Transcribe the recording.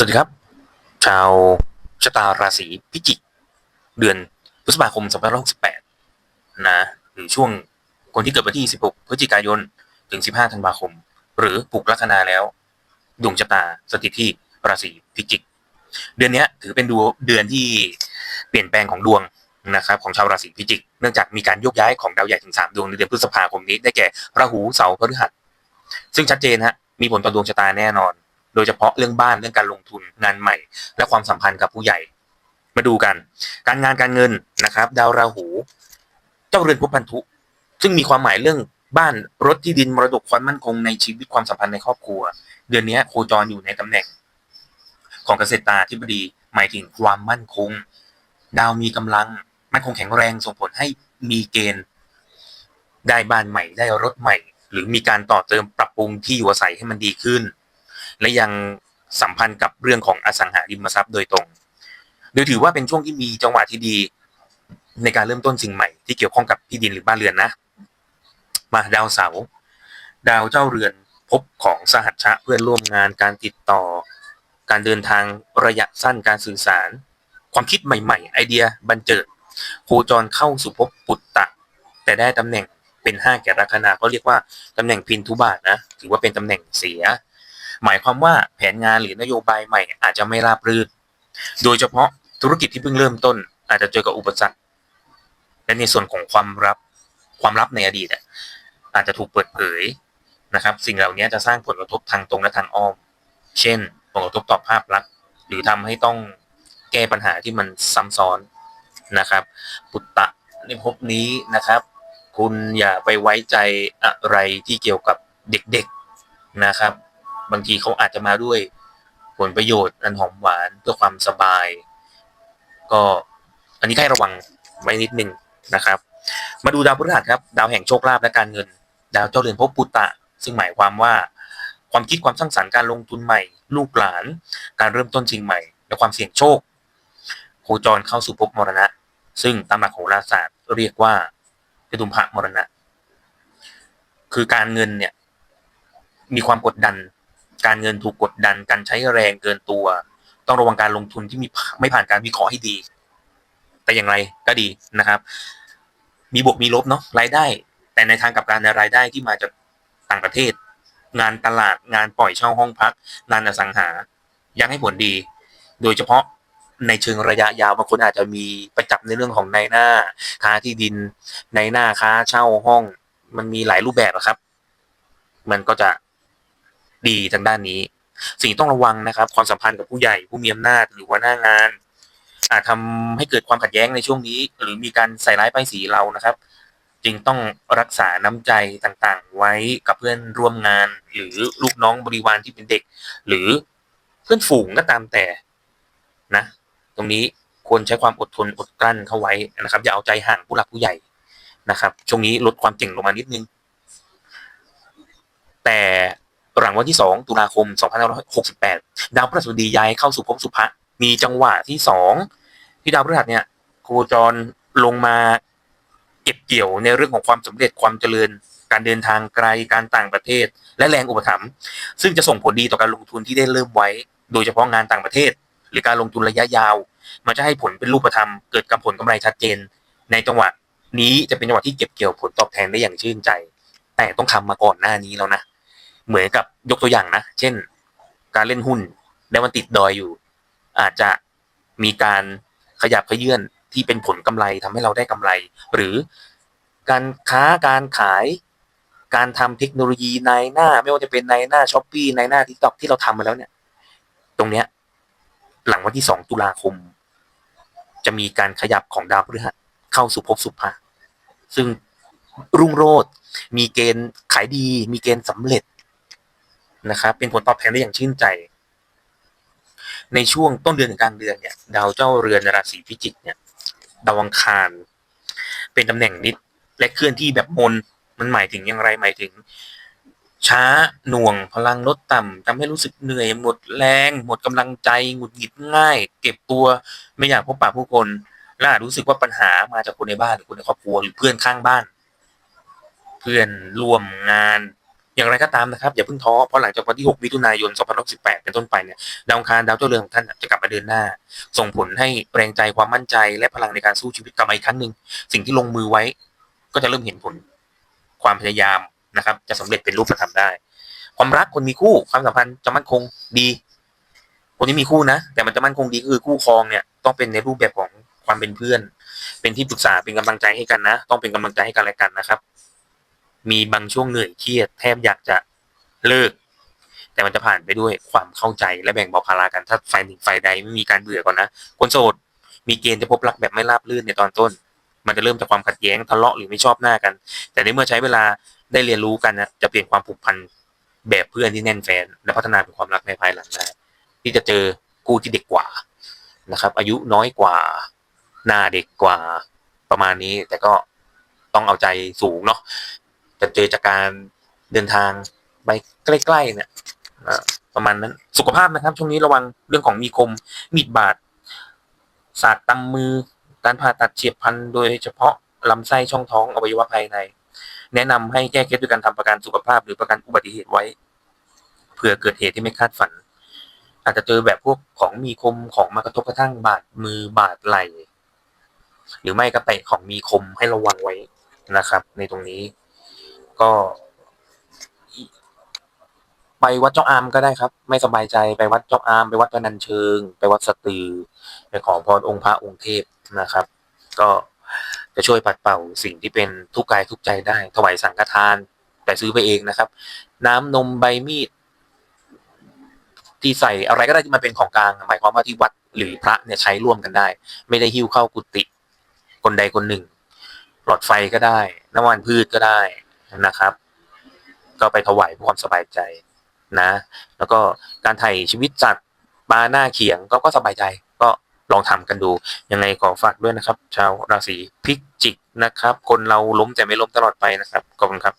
สวัสดีครับ ชาวชะตาราศีพิจิก เดือนพฤษภาคม2568 นะหรือช่วงคนที่เกิดวันที่ 16 พฤศจิกายน ถึง 15 ธันวาคม หรือปลุกลัคนาแล้ว ดวงชะตาสถิตที่ราศีพิจิก เดือนนี้ถือเป็นดวงเดือนที่เปลี่ยนแปลงของดวงนะครับของชาวราศีพิจิก เนื่องจากมีการโยกย้ายของดาวใหญ่ถึง 3 ดวงในเดือนพฤษภาคมนี้ได้แก่ราหูเสาร์พฤหัส ซึ่งชัดเจนฮะมีผลต่อดวงชะตาแน่นอน โดยเฉพาะเรื่องบ้านเรื่องการลงทุนงานใหม่ และความสัมพันธ์กับผู้ใหญ่ มาดูกัน การงานการเงินนะครับ ดาวราหู เจ้าเรือนภพพันธุ ซึ่งมีความหมายเรื่องบ้านรถที่ดินมรดกความมั่นคงในชีวิตความสัมพันธ์ในครอบครัว เดือนนี้โคจรอยู่ในตำแหน่ง ของเกษตราธิบดีหมายถึงความมั่นคง ดาวมีกำลัง มั่นคงแข็งแรงส่งผลให้มีเกณฑ์ได้บ้านใหม่ได้รถใหม่ หรือมีการต่อเติมปรับปรุงที่อยู่อาศัยให้มันดีขึ้น และยังสัมพันธ์กับเรื่องของอสังหาริมทรัพย์โดยตรง โดยถือว่าเป็นช่วงที่มีจังหวะที่ดี ในการเริ่มต้นสิ่งใหม่ที่เกี่ยวข้องกับที่ดินหรือบ้านเรือนนะ มาดาวเสาร์ดาวเจ้าเรือนพบของสหัชชะเพื่อนร่วมงานการติดต่อ การเดินทางระยะสั้นการสื่อสาร ความคิดใหม่ ๆ ไอเดียบันเจิดโคจรเข้าสู่ภพปุตตะ แต่ได้ตำแหน่งเป็นห้าแก่ลัคนาก็เรียกว่าตำแหน่งพินทุบาทนะถือว่าเป็นตำแหน่งเสีย หมายความว่าแผนงานหรือนโยบายใหม่อาจจะไม่ราบรื่น โดยเฉพาะธุรกิจที่เพิ่งเริ่มต้น อาจจะเจอกับอุปสรรคและในส่วนของความลับความลับในอดีตอาจจะถูกเปิดเผยนะครับ สิ่งเหล่านี้จะสร้างผลกระทบทางตรงและทางอ้อม เช่น ผลกระทบต่อภาพลักษณ์ หรือทำให้ต้องแก้ปัญหาที่มันซ้ำซ้อนนะครับ ปุตตะในภพนี้นะครับ คุณอย่าไปไว้ใจอะไรที่เกี่ยวกับเด็กๆนะครับ บางทีเขาอาจจะมาด้วยผลประโยชน์อันหอมหวานเพื่อความสบาย ก็อันนี้ให้ระวังไว้นิดนึงนะครับ มาดูดาวพฤหัสครับ ดาวแห่งโชคลาภและการเงิน ดาวเจ้าเรือนภพปุตตะ ซึ่งหมายความว่า ความคิดความสร้างสรรค์การลงทุนใหม่ ลูกหลาน การเริ่มต้นสิ่งใหม่ และความเสี่ยงโชคโคจรเข้าสู่ภพมรณะ ซึ่งตามหลักโหราศาสตร์เรียกว่าเป็นตุมพะมรณะ คือการเงินเนี่ยมีความกดดัน การเงินถูกกดดันการใช้แรงเกินตัว ต้องระวังการลงทุนที่มีไม่ผ่านการวิเคราะห์ให้ดี แต่อย่างไรก็ดีนะครับ มีบวกมีลบเนาะรายได้ แต่ในทางกับการในรายได้ที่มาจากต่างประเทศ งานตลาดงานปล่อยเช่าห้องพัก งานอสังหา ยังให้ผลดี โดยเฉพาะในเชิงระยะยาวบางคนอาจจะมีประจับในเรื่องของในหน้า ค้าที่ดินในหน้าค้าเช่าห้อง มันมีหลายรูปแบบอครับ มันก็จะ ดีทางด้านนี้ สิ่งที่ต้องระวังนะครับ ความสัมพันธ์กับผู้ใหญ่ผู้มีอำนาจหรือหัวหน้างาน อาจทำให้เกิดความขัดแย้งในช่วงนี้ หรือมีการใส่ร้ายป้ายสีเรานะครับ จึงต้องรักษาน้ำใจต่างๆ ไว้กับเพื่อนร่วมงาน หรือลูกน้องบริวารที่เป็นเด็ก หรือเพื่อนฝูงก็ตามแต่นะ ตรงนี้ควรใช้ความอดทนอดกลั้นเข้าไว้นะครับ อย่าเอาใจห่างผู้หลักผู้ใหญ่นะครับ ช่วงนี้ลดความเก่งลงมานิดนึง แต่ หลังวันที่ 2 ตุลาคม 2568 ดาวพฤหัสบดีย้ายเข้าสู่ภพสุภะมีจังหวะที่ 2 ที่ดาวพฤหัสเนี่ยโคจรลงมาเก็บเกี่ยวในเรื่องของความสำเร็จความเจริญ การเดินทางไกลการต่างประเทศ และแรงอุปถัมภ์ซึ่งจะส่งผลดีต่อการลงทุนที่ได้เริ่มไว้ โดยเฉพาะงานต่างประเทศ หรือการลงทุนระยะยาว มันจะให้ผลเป็นรูปธรรมเกิดกับผลกำไรชัดเจน ในจังหวะนี้จะเป็นจังหวะที่เก็บเกี่ยวผลตอบแทนได้อย่างชื่นใจ แต่ต้องทำมาก่อนหน้านี้แล้วนะ เหมือนกับยกตัวอย่างนะ เช่น การเล่นหุ้นแล้วมันติดดอยอยู่ อาจจะมีการขยับขยื่นที่เป็นผลกำไรทำให้เราได้กำไร หรือการค้าการขาย การทำเทคโนโลยีในหน้า ไม่ว่าจะเป็นในหน้าช้อปปี้ในหน้าทิกตอกที่เราทำมาแล้วเนี่ย ตรงเนี้ย หลังวันที่สองตุลาคม จะมีการขยับของดาวพฤหัสเข้าสู่ภพสุภะซึ่งรุ่งโรจน์มีเกณฑ์ขายดี มีเกณฑ์สำเร็จ นะครับเป็นผลตอบแทนได้อย่างชื่นใจ ในช่วงต้นเดือนถึงกลางเดือนเนี่ย ดาวเจ้าเรือนราศีพิจิกเนี่ยดาวอังคาร เป็นตำแหน่งนิดและเคลื่อนที่แบบมนมันหมายถึงอย่างไรหมายถึง ช้าหน่วงพลังลดต่ำทำให้รู้สึกเหนื่อยหมดแรง หมดกำลังใจหงุดหงิดง่าย เก็บตัวไม่อยากพบปะผู้คนและอารู้สึกว่าปัญหามาจากคนในบ้านหรือคนในครอบครัวหรือเพื่อนข้างบ้าน เพื่อนร่วมงาน อย่างไรก็ตามนะครับอย่าเพิ่งท้อเพราะหลังจากวันที่ 6 มิถุนายน 2018 เป็นต้นไปเนี่ยดาวคารดาวเจ้าเรือนของท่านจะกลับมาเดินหน้า ส่งผลให้แรงใจความมั่นใจ และพลังในการสู้ชีวิตกลับมาอีกครั้งหนึ่งสิ่งที่ลงมือไว้ ก็จะเริ่มเห็นผลความพยายามนะครับ จะสำเร็จเป็นรูปธรรมได้ ความรักคนมีคู่ความสัมพันธ์จะมั่นคงดี คนที่มีคู่นะ แต่มันจะมั่นคงดีคือคู่ครองเนี่ยต้องเป็นในรูปแบบของความเป็นเพื่อน เป็นที่ปรึกษาเป็นกำลังใจให้กันนะ ต้องเป็นกำลังใจให้กันและกันนะครับ มีบางช่วงเหนื่อยเครียดแทบอยากจะเลิก แต่มันจะผ่านไปด้วยความเข้าใจและแบ่งเบาภาระกันถ้าฝ่ายหนึ่งฝ่ายใดไม่มีการเบื่อก่อนนะคนโสดมีเกณฑ์จะพบรักแบบไม่ราบรื่นในตอนต้น มันจะเริ่มจากความขัดแย้งทะเลาะหรือไม่ชอบหน้ากัน แต่ในเมื่อใช้เวลาได้เรียนรู้กันนะจะเปลี่ยนความผูกพันแบบเพื่อนที่แน่นแฟน และพัฒนาเป็นความรักในภายหลังได้ที่จะเจอคู่ที่เด็กกว่านะครับ อายุน้อยกว่าหน้าเด็กกว่าประมาณนี้ แต่ก็ต้องเอาใจสูงเนาะ จะเจอจากการเดินทางไปใกล้ๆเนี่ยประมาณนั้นสุขภาพนะครับ ช่วงนี้ระวังเรื่องของมีคมมีดบาดสากตำมือ การผ่าตัดเฉียบพลันโดยเฉพาะลำไส้ช่องท้องอวัยวะภายใน แนะนำให้แก้เคล็ดด้วยการทำประกันสุขภาพ หรือประกันอุบัติเหตุไว้ เผื่อเกิดเหตุที่ไม่คาดฝัน อาจจะเจอแบบพวกของมีคมของมากระทบกระทั่งบาดมือบาดไหล่หรือไม่ก็เตะของมีคมให้ระวังไว้นะครับ ในตรงนี้ ก็ไปวัดเจ้าอามก็ได้ครับ ไม่สบายใจไปวัดเจ้าอาม ไปวัดพนัญเชิง ไปวัดสตือไปขอพรองค์พระองค์เทพนะครับ ก็จะช่วยปัดเป่าสิ่งที่เป็นทุกข์กายทุกใจได้ ถวายสังฆทาน แต่ซื้อไปเองนะครับ น้ำนมใบมีดที่ใส่อะไรก็ได้ที่มันเป็นของกลางหมายความว่าที่วัดหรือพระเนี่ยใช้ร่วมกันได้ ไม่ได้หิ้วเข้ากุฏิคนใดคนหนึ่ง หลอดไฟก็ได้ น้ำมันพืชก็ได้ นะครับ ก็ไปถวายเพื่อความสบายใจนะ แล้วก็การไถ่ชีวิตสัตว์ปลาหน้าเขียงก็ก็สบายใจก็ลองทำกันดู ยังไงขอฝากด้วยนะครับ ชาวราศีพิจิกนะครับ คนเราล้มแต่ไม่ล้มตลอดไปนะครับขอบคุณครับ